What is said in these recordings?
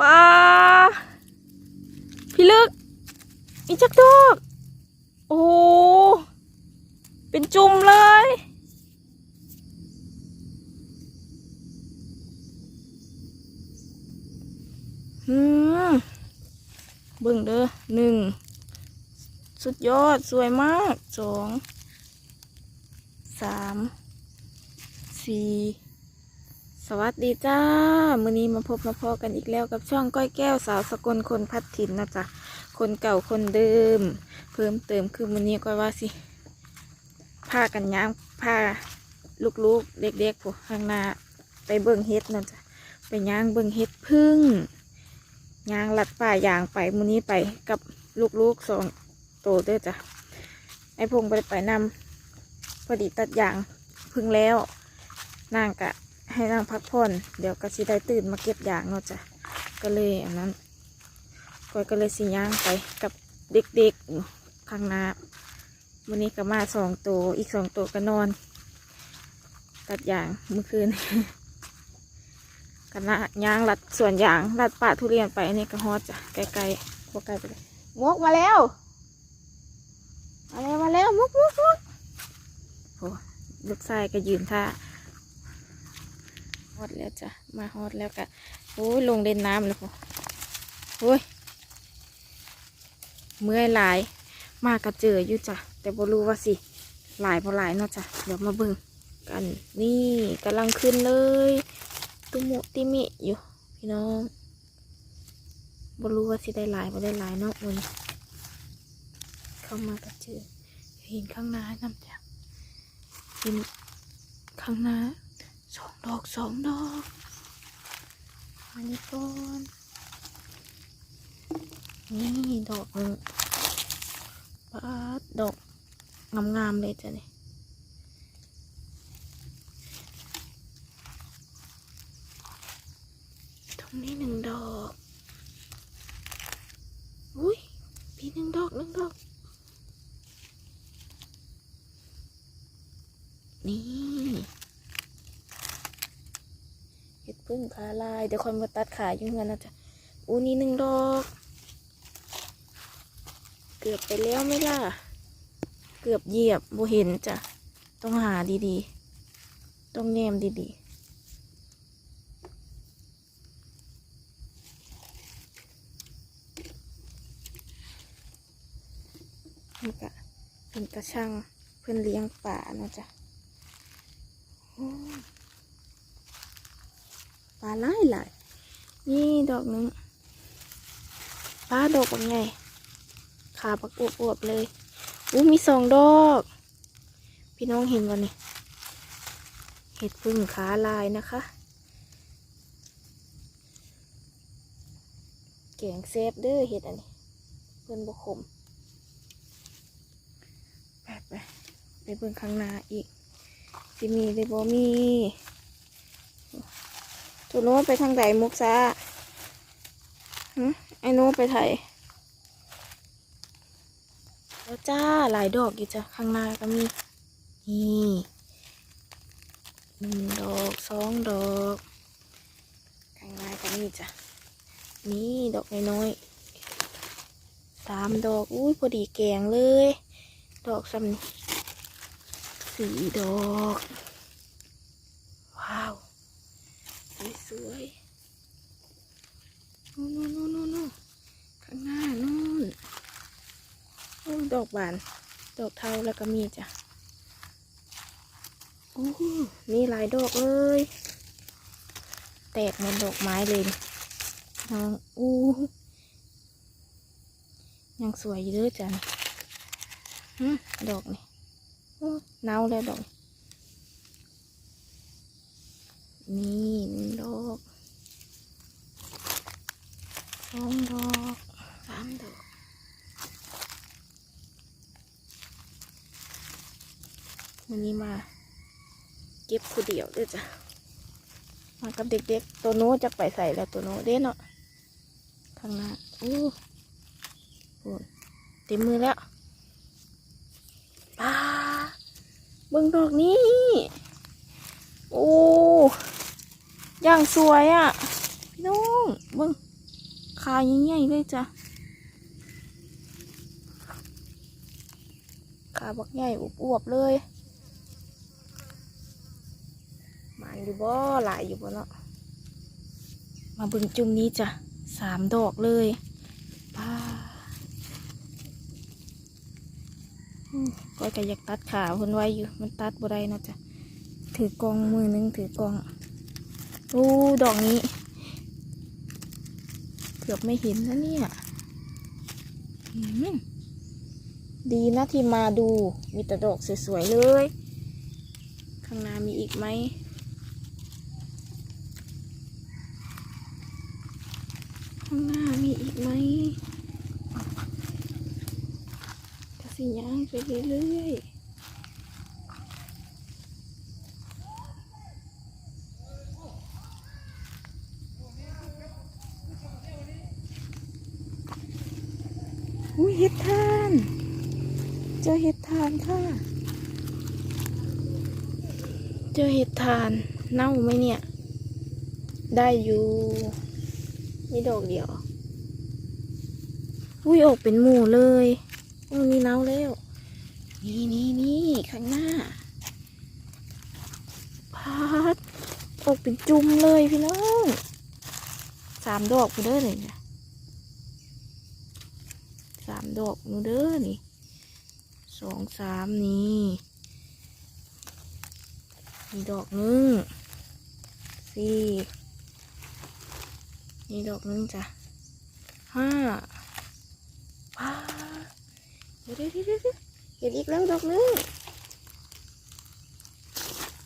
ปลาพี่ลึกมีจักดอกโอ้โเป็นจุ่มเลย อืมเบิ่งเด้อหนึ่ง สุดยอดสวยมากสองสามสี่ สวัสดีจ้า มื้อนี้มาพบมาพอกันอีกแล้วกับช่องก้อยแก้วสาวสกลคนพัดถิ่นนะจ๊ะ คนเก่าคนเดิม เพิ่มเติมคือมื้อนี้ก้อยว่าสิพากันย่างพาลูกๆเด็กๆพวกข้างหน้าไปเบิ่งเฮ็ดนะจ๊ะ ไปย่างเบิ่งเฮ็ดพึ่งย่างลัดป่ายางไปมื้อนี้ไปกับลูกๆสองโตเด้อจ้ะ ไอพงไปไปนำพอดีตัดยางพึ่งแล้วนางกะ ให้นางพักผ่อน เดี๋ยวก็สิได้ตื่นมาเก็บยางเนาะจ้ะก็เลยอันนั้นก้อยก็เลยสิย่างไปกับเด็กๆข้างหน้าวันนี้ก็มาสองตัวอีกสองตัวก็นอน ตัดยางเมื่อคืนกันนะย่างลัดส่วนยางลัดป่าทุเรียนไปอันนี้ก็ฮอดจ้ะไกลๆพวกไกลไปเลยมุกมาแล้วมาแล้วมาแล้วมุกมุกมุกโอ้ลูกชายก็ยืนท่า ฮอดแล้วจ้ะมาฮอดแล้วกะโอ้ยลงเล่นน้ำเลยพ่อโอ้ยเมื่อยหลาย มากระเจออยู่จ้ะแต่บ่รู้ว่าสิหลายพอหลายเนาะจ้ะเดี๋ยวมาเบิ่งกันนี่กำลังขึ้นเลย ตุมุติมิอยู่พี่น้องบ่รู้ว่าสิได้หลายบ่ได้หลายเนาะมันเข้ามากระเจอเห็นข้างหน้าน้ำจ้ะเห็นข้างหน้า สองดอกสองดอกอันนี้ก่อนนี่ดอกหนึ่งปาดดอกงามๆเลยจ้ะนี่ตรงนี้หนึ่งดอก อุ้ยพี่หนึ่งดอกหนึ่งดอก นี่เห็ดพึ่งขาลาย เดี๋ยวคอยมาตัดขาอยู่เงินนะจ๊ะอู้นี่หนึ่งดอก เกือบไปแล้วไม่ล่ะ เกือบเหยียบโบเห็นจ้ะ ต้องหาดีๆ ต้องแนมดีๆนี่กะเป็นกระชังเพื่อนเลี้ยงป่านะจ๊ะ ปลาหลายหลายนี่ดอกหนึงปลาดอกเป็นไงขาปักอวบๆเลยอู้มีสองดอก พี่น้องเห็นวันนี้เห็ดพึ่งขาลายนะคะแกงเซฟเด้อเห็ดอันนี้ เพื่อนบกขมไปไปไปเบิ่งข้างหน้าอีก สิมีหรือบ่มี ตัวโน้ไปทางไหนมุกซาหึไอ้โน้ไปไทยแล้วจ้าหลายดอกอยู่จ้ะข้างหน้าก็มีนี่หนึ่งดอกสองดอกข้างหน้าก็มีจ้ะนี่ดอกน้อยๆสามดอกอุ้ยพอดีแกงเลย ดอกซ้ำนี่สีดอก ว้าว สวยๆนู่นนู่นนู่นนู่นข้างหน้านู่นโอ้ดอกบานดอกเทาแล้วก็มีจ้ะโอ้โหมีหลายดอกเลย แตกเหมือนดอกไม้เลยนี่น้องอู้ยังสวยอยู่เด้อจ้ะนี่หึดอกนี่โอ้เน่าแล้วดอก นี่หนึ่งดอกสองดอกสามดอก วันนี้มาเก็บคู่เดียวด้วยจ้ะ มากับเด็กๆ ตัวโน้จะไปใส่แล้วตัวโน้เด้เนาะ ข้างหน้าอู้โหเต็มมือแล้วปลาเบิ่งดอกนี้ โอ้ย่างสวยอะ่ะ พี่น้องเบิ่งขาใหญ่ๆเลยจ้ะขาบักใหญ่อวบๆเลยหมาน อยู่บ่หลายอยู่บ่เนาะมาเบิ่งจุ่มนี้จ้ะสามดอกเลยป้าก้อยก็อยากตัดขาเพิ่นไว้อยู่ มันตัดบ่ได้เนาะจ้ะถือกองมือหนึงถือกองอู้ดอกนี้ เกือบไม่เห็นนะเนี่ยดีนะที่มาดู มีแต่ดอกสวยๆเลย ข้างหน้ามีอีกไหม ข้างหน้า มีอีกไหมกระสีย่างไปเรื่อยๆอุ้ยเห็ดทาน เจอเห็ดทานค่ะ เจอเห็ดทาน เน่าไหมเนี่ย ได้อยู่ มีดอกเดียว อุ้ยออกเป็นหมู่เลยอุ้ยมีเน่าแล้วนี่นี่นี่ข้างหน้าพัดออกเป็นจุ่มเลยพี่น้องสามดอกกูเด้อเลยเนี่ยสามดอกนูเด้อนี่สองสามนี่มีดอกหนึงสี่นี่ดอกนึงจ้ะห้า เดี๋ยวเดี๋ยวเดี๋ยวเห็นอีกแล้วดอกนึง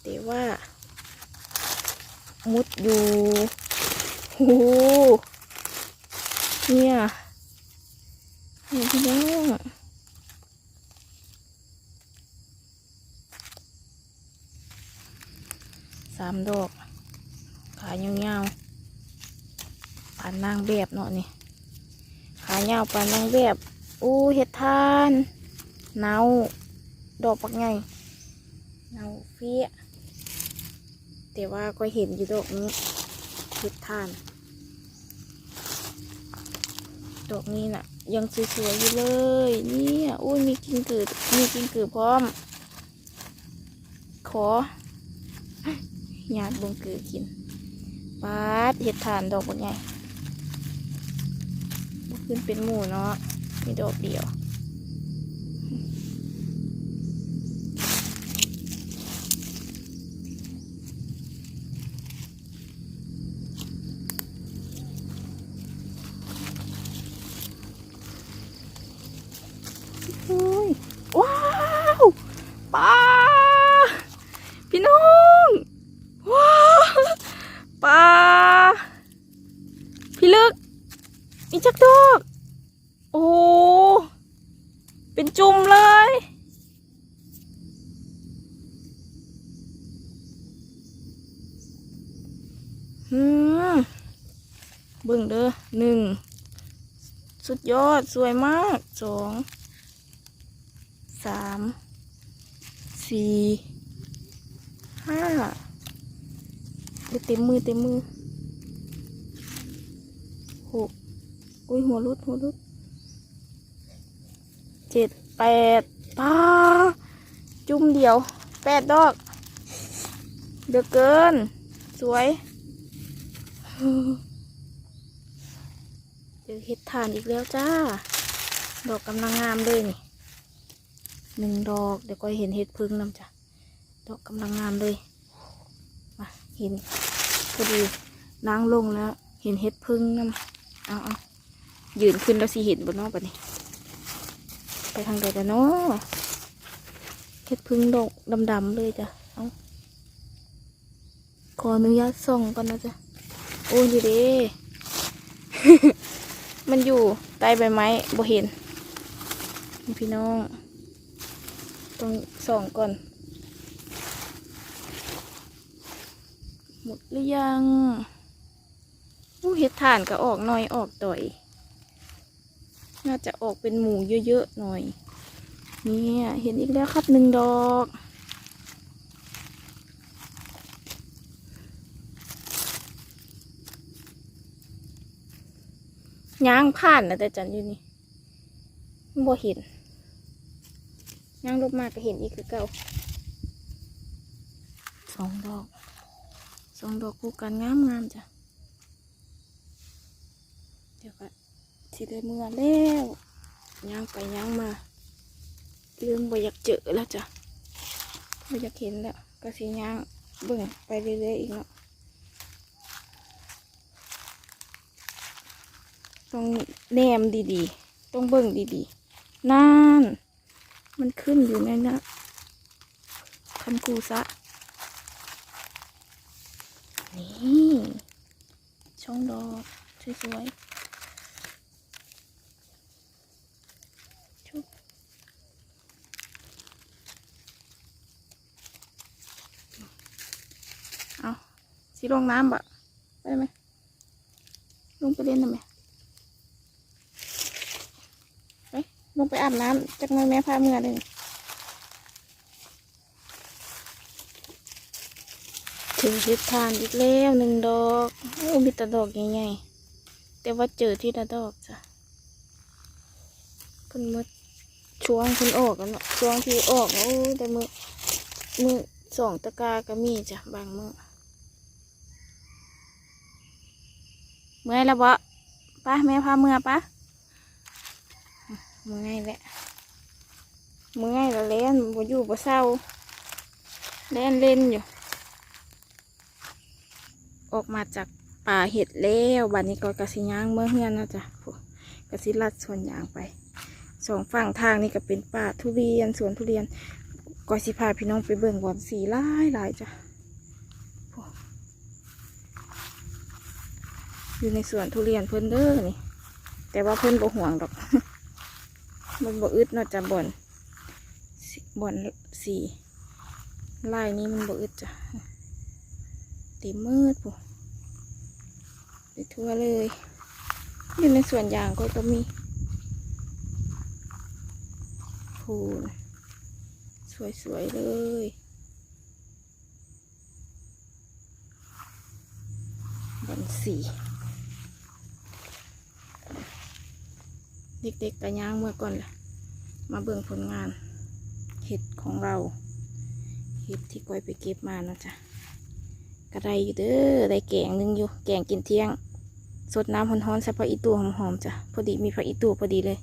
แต่ว่า มุดอยู่โอ้โหเนี่ยเนี่ยพี่น้องสามดอก ขายยาวๆปานนางแบบเนาะนี่ขายาวปานนางแบบ อู้เห็ดทานเนาดอกปักไงเนาเฟี้ยแต่ว่าก็เห็นอยู่ดอกนี้เห็ดทาน ดอกนี้น่ะ ยังสวยๆอยู่เลยเนี่ยอุ้ยมีกิ้งกือมีกิ้งกือพร้อม ขออยากบงกือกินปาดเห็ดทานดอกปักไงขึ้นเป็นหมูเนาะ มีดอกเโอ้เป็นจุ่มเลย อืมเบิ่งเด้อหนึ่ง สุดยอดสวยมากสอง สาม สี่ ห้าเดี๋ยวเต็มมือเต็มมือหกอุ้ยหัวรุดหัวรุด เจ็ดแปดปาจุ่มเดียวแปดดอกเดือเกิน สวยเจอเห็ดถ่านอีกแล้วจ้า ดอกกำลังงามเลยนี่หนึ่งดอกเดี๋ยวก็เห็นเห็ดพึ่งนำจ้ะดอกกำลังงามเลยมาเห็นพอดีนางลงแล้ว เห็นเห็ดพึ่งนำเอาเอายืนขึ้นแล้วสิเห็นบนนอกปะนี่ ไปทางใดกันเนาะเห็ดพึ่งดกดำๆเลยจ้ะเอาขออนุญาตส่องก่อนนะจ๊ะ โอ้ยีเด้มันอยู่ใต้ใบไม้บ่เห็น พี่น้อง ต้องส่องก่อน หมดหรือยังอู้เห็ดถ่านก็ออกหน่อยออกต่อย น่าจะออกเป็นหมูเยอะๆหน่อยเนี่ยเห็นอีกแล้วครับหนึ่งดอก ย่างผ่านนะแต่จันอยู่นี่บ่เห็นย่างลบมาก็เห็นอีกคือเก่าสองดอกสองดอกคู่กันงามงามๆจ้ะเดี๋ยวก็ สิได้เมื่อแล้วย่างไปย่างมาลืมบ่อยากเจอแล้วจ้ะบ่อยากเห็นแล้วก็สิย่างเบิ่งไปเรื่อยๆอีกเนาะต้องแนมดีๆ ต้องเบิ่งดีๆนั่นมันขึ้นอยู่ในนะคำคูซะ นี่ ช่องดอกสวยๆชุบเอา สิลงน้ำบะไปได้ไหมลงไปเล่นได้ไหมลงไปอาบน้ำจากนั้นแม่พาเมื่อเลยถึงทิศทานอีกแล้วหนึ่งดอกโอ้มีแต่ดอกใหญ่ๆแต่ว่าเจอที่ละดอกจ้ะเพิ่นมืดช่วงเพิ่นออกกันเนาะช่วงที่ออกโอ้แต่มือมือสองตะกร้าก็มีจ้ะบางมือ เมื่อยแล้วบ่ปะแม่พาเมื่อปะเมื่อยแหละเมื่อยแล้วเล่นบ่อยู่บ่เศร้าเล่นเล่นอยู่ ออกมาจากป่าเห็ดแล้วบัดนี้ก็กระสิย่างเมื่อเฮือนนะจ๊ะกระสิลัดสวนยางไปสองฝั่งทางนี่ก็เป็นป่าทุเรียนสวนทุเรียนก็สิพาพี่น้องไปเบิ่งบอนสีหลายหลายจ้ะโห อยู่ในสวนทุเรียนเพิ่นเด้อนี่ แต่ว่าเพิ่นบ่ห่วงดอก มันบ่อึดเนาะจ้ะบ่อนบ่อนสีลายนี้มันบ่อึดจ้ะเต็มมืดปุ๊ไปทั่วเลยอยู่ในสวนยางก็ก็มีพูนสวยๆเลยบ่อนสี เด็กๆกระย่างเมื่อก่อนแหละมาเบิ่งผลงาน เห็ดของเรา เห็ดที่ก้อยไปเก็บมานะจ๊ะกระไรอยู่เด้อได้แกงหนึงอยู่ แกงกินเที่ยง สดน้ำร้อนๆใส่ผักอีตูหอมๆจ้ะพอดีมีผักอีตูพอดีเลย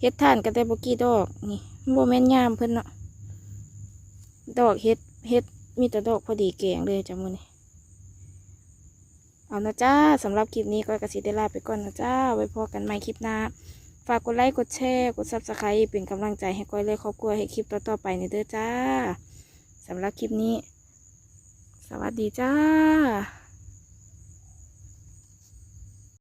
เห็ดท่านก็ไดบกี้ดอกนี่โมเมนยามเพิ่นเนาะดอกเห็ดเห็ดมีแต่ดอกพอดีแกงเลยจ้ะมือนี้เอานะจ้าสำหรับคลิปนี้ก็กระสิได้ลาไปก่อนนะจ้า ไว้พอกันใหม่คลิปหน้า ฝากกดไลค์กดแชร์กดซับสไครป์เป็นกำลังใจให้ก้อยเลยครอบครัวให้คลิปต่อๆไปในเด้อจ้าสำหรับคลิปนี้ สวัสดีจ้า